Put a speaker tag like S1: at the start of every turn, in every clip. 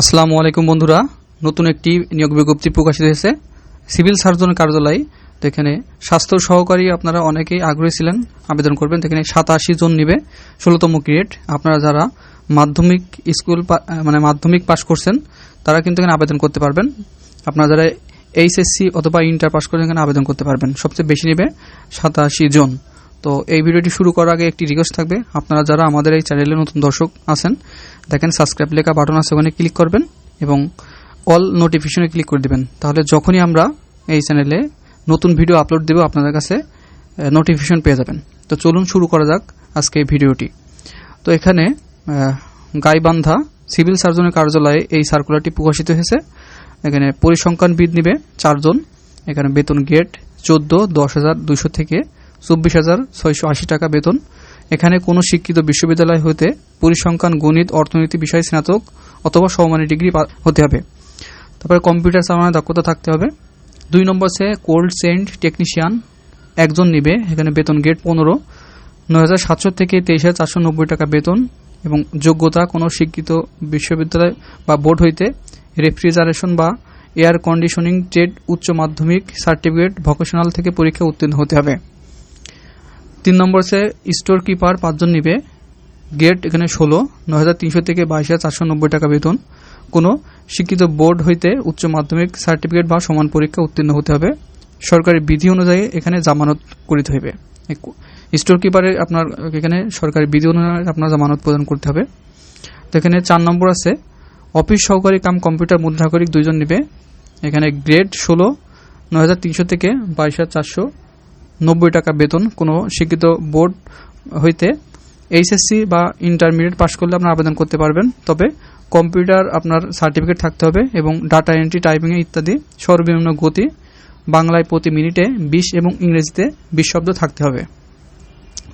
S1: আসসালামু আলাইকুম বন্ধুরা। নতুন একটি নিয়োগ বিজ্ঞপ্তি প্রকাশিত হয়েছে। সিভিল সার্জন কার্যালয়, তো এখানে স্বাস্থ্য সহকারী আপনারা অনেকেই আগ্রহী ছিলেন, আবেদন করবেন। এখানে সাতাশি জন নিবে, ষোলোতম গ্রেড। আপনারা যারা মাধ্যমিক স্কুল মানে মাধ্যমিক পাশ করছেন, তারা কিন্তু এখানে আবেদন করতে পারবেন। আপনারা যারা এইচএসসি অথবা ইন্টার পাস করে এখানে আবেদন করতে পারবেন। সবচেয়ে বেশি নেবে সাতাশি জন। তো এই ভিডিওটি শুরু করার আগে একটি রিকোয়েস্ট থাকবে। আপনারা যারা আমাদের এই চ্যানেলে নতুন দর্শক আছেন, দেখেন সাবস্ক্রাইব লেখা বাটন আছে ওখানে ক্লিক করবেন এবং অল নোটিফিকেশনে ক্লিক করে দিবেন। তাহলে যখনই আমরা এই চ্যানেলে নতুন ভিডিও আপলোড দেব, আপনাদের কাছে নোটিফিকেশন পেয়ে যাবেন। তো চলুন শুরু করা যাক আজকে এই ভিডিওটি। তো এখানে গাইবান্ধা সিভিল সার্জনের কার্যালয়ে এই সার্কুলারটি প্রকাশিত হয়েছে। এখানে পরিসংখ্যান পরিসংখ্যানবিদ নিবে চারজন। এখানে বেতন গেট চোদ্দ, দশ হাজার থেকে চব্বিশ হাজার ছয়শো আশি টাকা বেতন। এখানে কোনো শিক্ষিত বিশ্ববিদ্যালয় হতে পরিসংখ্যান, গণিত, অর্থনীতি বিষয় স্নাতক অথবা সমমানের ডিগ্রি হতে হবে। তারপরে কম্পিউটার চালানোর দক্ষতা থাকতে হবে। দুই নম্বর সে কোল্ড চেইন টেকনিশিয়ান। একজন নিবে, এখানে বেতন গেট পনেরো। নয় হাজার সাতশো থেকে তেইশ হাজার চারশো নব্বই টাকা বেতন এবং যোগ্যতা কোনো শিক্ষিত বিশ্ববিদ্যালয় বা বোর্ড হইতে রেফ্রিজারেশন বা এয়ার কন্ডিশনিং, ট্রেড, উচ্চ মাধ্যমিক, সার্টিফিকেট, ভোকেশনাল থেকে পরীক্ষা উত্তীর্ণ হতে হবে। তিন নম্বর সে স্টোর কিপার পাঁচজন নিবে। গেট এখানে ষোলো, নয় হাজার তিনশো থেকে বাইশ হাজার চারশো নব্বই টাকা বেতন। কোনো শিক্ষিত বোর্ড হইতে উচ্চ মাধ্যমিক সার্টিফিকেট বা সমান পরীক্ষা উত্তীর্ণ হতে হবে। সরকারি বিধি অনুযায়ী এখানে জামানত করিতে হইবে। স্টোর কিপারের আপনার, এখানে সরকারি বিধি অনুযায়ী আপনার জামানত প্রদান করতে হবে। তো এখানে চার নম্বর আছে অফিস সহকারী কাম কম্পিউটার মুদ্রাকরিক দুইজন নিবে। এখানে গ্রেড ষোলো, নয় হাজার তিনশো থেকে বাইশ হাজার চারশো নব্বই টাকা বেতন, কোনো শিক্ষিত বোর্ড হইতে এইচএসসি বা ইন্টারমিডিয়েট পাশ করলে আপনার আবেদন করতে পারবেন। তবে কম্পিউটার আপনার সার্টিফিকেট থাকতে হবে এবং ডাটা এন্ট্রি, টাইপিং ইত্যাদি সর্বনিম্ন গতি বাংলায় প্রতি মিনিটে বিশ এবং ইংরেজিতে বিশ শব্দ থাকতে হবে।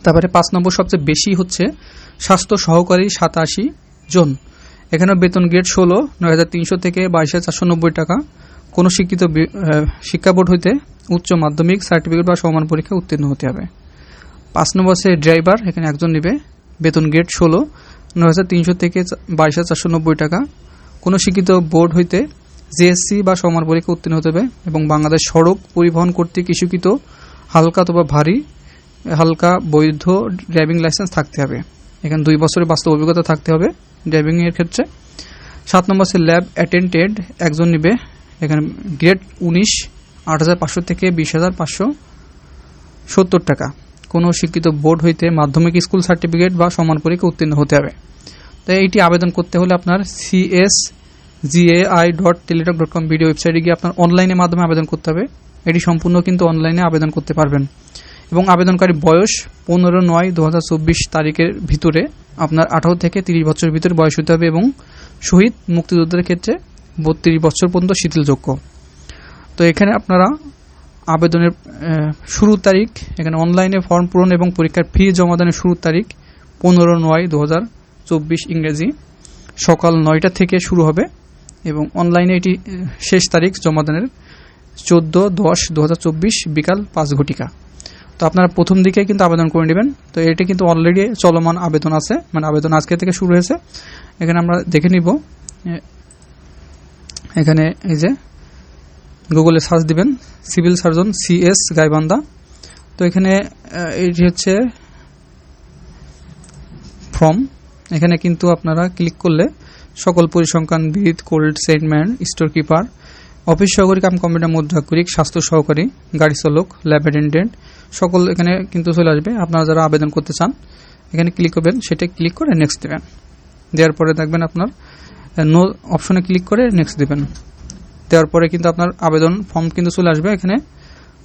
S1: তারপরে পাঁচ নম্বর সবচেয়ে বেশি হচ্ছে স্বাস্থ্য সহকারী সাতাশি জন। এখানে বেতন গ্রেড ষোলো, নয় হাজার তিনশো থেকে বাইশ হাজার চারশো নব্বই টাকা। কোনো শিক্ষিত শিক্ষা বোর্ড হইতে উচ্চ মাধ্যমিক সার্টিফিকেট বা সমান পরীক্ষা উত্তীর্ণ হতে হবে। পাঁচ নম্বর আছে ড্রাইভার এখানে একজন নেবে। বেতন গ্রেড ষোলো, নয় হাজার তিনশো থেকে বাইশ হাজার চারশো নব্বই টাকা। কোনো শিক্ষিত বোর্ড হইতে জিএসসি বা সমান পরীক্ষা উত্তীর্ণ হতে হবে এবং বাংলাদেশ সড়ক পরিবহন কর্তৃক ইস্যুকৃত হালকা অথবা ভারী, হালকা বৈধ ড্রাইভিং লাইসেন্স থাকতে হবে। এখানে দুই বছরের বাস্তব অভিজ্ঞতা থাকতে হবে ড্রাইভিং এর ক্ষেত্রে। সাত নম্বর আছে ল্যাব অ্যাটেন্টেড একজন নিবে। এখানে গ্রেড উনিশ, আট হাজার পাঁচশো থেকে বিশ হাজার পাঁচশো সত্তর টাকা। কোনো শিক্ষিত বোর্ড হইতে মাধ্যমিক স্কুল সার্টিফিকেট বা সমান পরীক্ষা উত্তীর্ণ হতে হবে। তো এইটি আবেদন করতে হলে আপনার CS GAI dot teletalk dot com video ওয়েবসাইটে গিয়ে আপনার অনলাইনের মাধ্যমে আবেদন করতে হবে। এটি সম্পূর্ণ কিন্তু অনলাইনে আবেদন করতে পারবেন। এবং আবেদনকারী বয়স পনেরো নয় দু তারিখের ভিতরে আপনার আঠারো থেকে তিরিশ বছরের ভিতরে বয়স হতে হবে এবং শহীদ মুক্তিযোদ্ধার ক্ষেত্রে বত্রিশ বছর পর্যন্ত শিথিলযোগ্য। তো এখানে আপনারা আবেদনের শুরুর তারিখ, এখানে অনলাইনে ফর্ম পূরণ এবং পরীক্ষার ফি জমাদানের শুরুর তারিখ পনেরো নয় দু হাজার চব্বিশ ইংরেজি। সকাল নয়টা থেকে শুরু হবে এবং অনলাইনে এটি শেষ তারিখ জমাদানের চোদ্দ দশ দু হাজার চব্বিশ বিকাল পাঁচ ঘটিকা। তো আপনারা প্রথম দিকে কিন্তু আবেদন করে নেবেন। তো এটি কিন্তু অলরেডি চলমান আবেদন আছে মানে আবেদন আজকে থেকে শুরু হয়েছে। এখানে আমরা দেখে নিব এখানে এই যে গুগলে সার্চ দিবেন সিভিল সার্জন সিএস গাইবান্ধা তো এখানে এটি হচ্ছে ফর্ম এখানে কিন্তু আপনারা ক্লিক করলে সকল পরিসংখ্যানবিদ কোল্ড সেটম্যান স্টোর কিপার অফিস সহকারী, কাম কম্পিউটার মুদ্রাকরিক স্বাস্থ্য সহকারী, গাড়ি চালক ল্যাব অ্যাটেন্ডেন্ট সকল এখানে কিন্তু চলে আসবে। আপনারা যারা আবেদন করতে চান, এখানে ক্লিক করবেন, সেটা ক্লিক করে নেক্সট দেবেন। দেওয়ার পরে দেখবেন আপনার নো অপশনে ক্লিক করে নেক্সট দেবেন। দেওয়ার পরে কিন্তু আপনার আবেদন ফর্ম কিন্তু চলে আসবে এখানে।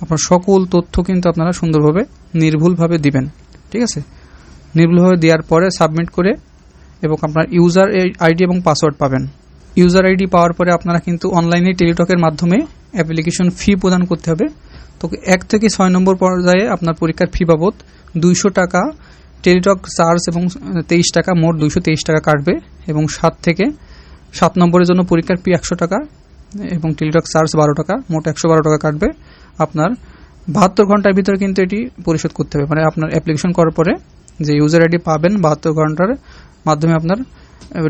S1: আপনার সকল তথ্য কিন্তু আপনারা সুন্দরভাবে, নির্ভুলভাবে দিবেন। ঠিক আছে? নির্ভুলভাবে দেওয়ার পরে সাবমিট করে এবং আপনার ইউজার আইডি এবং পাসওয়ার্ড পাবেন। ইউজার আইডি পাওয়ার পরে আপনারা কিন্তু অনলাইনে টেলিটকের মাধ্যমে অ্যাপ্লিকেশন ফি প্রদান করতে হবে। তো এক থেকে ছয় নম্বর পর্যায়ে আপনার পরীক্ষার ফি বাবদ দুইশো টাকা টেলিটক চার্জ এবং তেইশ টাকা, মোট দুইশো তেইশ টাকা কাটবে এবং সাত থেকে সাত নম্বরের জন্য পরীক্ষার পি একশো টাকা এবং টেলিটক চার্জ বারো টাকা, মোট একশো বারো টাকা কাটবে। আপনার বাহাত্তর ঘণ্টার ভিতরে কিন্তু এটি পরিশোধ করতে হবে। মানে আপনার অ্যাপ্লিকেশন করার পরে যে ইউজার আইডি পাবেন বাহাত্তর ঘণ্টার মাধ্যমে আপনার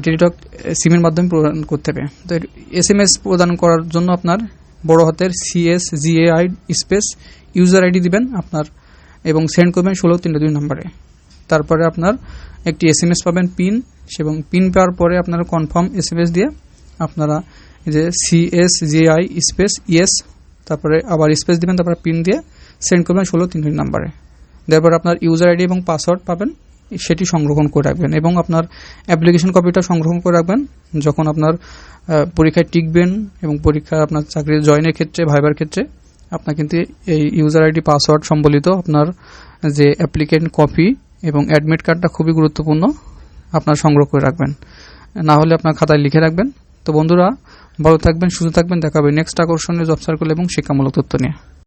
S1: টেলিটক সিমের মাধ্যমে প্রদান করতে হবে। তো এস এম এস প্রদান করার জন্য আপনার বড় হাতের C CS GAI space user ID দিবেন আপনার এবং সেন্ড করবেন ষোলো তিনটে দুই নম্বরে। তারপরে আপনার একটি এস এম এস পাবেন পিন এবং পিন পাওয়ার পরে আপনারা কনফার্ম এস এস দিয়ে আপনারা যে সিএস জিআই স্পেস ইএস তারপরে আবার স্পেস দিবেন, তারপরে পিন দিয়ে সেন্ড করবেন ষোলো তিন তিন নাম্বারে তারপর আপনার ইউজার আইডি এবং পাসওয়ার্ড পাবেন, সেটি সংরক্ষণ করে রাখবেন, এবং আপনার অ্যাপ্লিকেশন কপিটা সংরক্ষণ করে রাখবেন, যখন আপনার পরীক্ষায় টিকবেন এবং পরীক্ষা আপনার চাকরি জয়েনের ক্ষেত্রে, ভাইবার ক্ষেত্রে, আপনার কিন্তু এই ইউজার আইডি পাসওয়ার্ড সম্বলিত আপনার যে অ্যাপ্লিকেন্ট কপি এবং অ্যাডমিট কার্ডটা খুবই গুরুত্বপূর্ণ। আপনার সংগ্রহ করে রাখবেন। না হলে আপনার খাতায় লিখে রাখবেন। তো বন্ধুরা, ভালো থাকবেন, সুস্থ থাকবেন। দেখাবেন নেক্সট আকর্ষণীয় জব সার্কেল এবং শিক্ষামূলক তথ্য নিয়ে।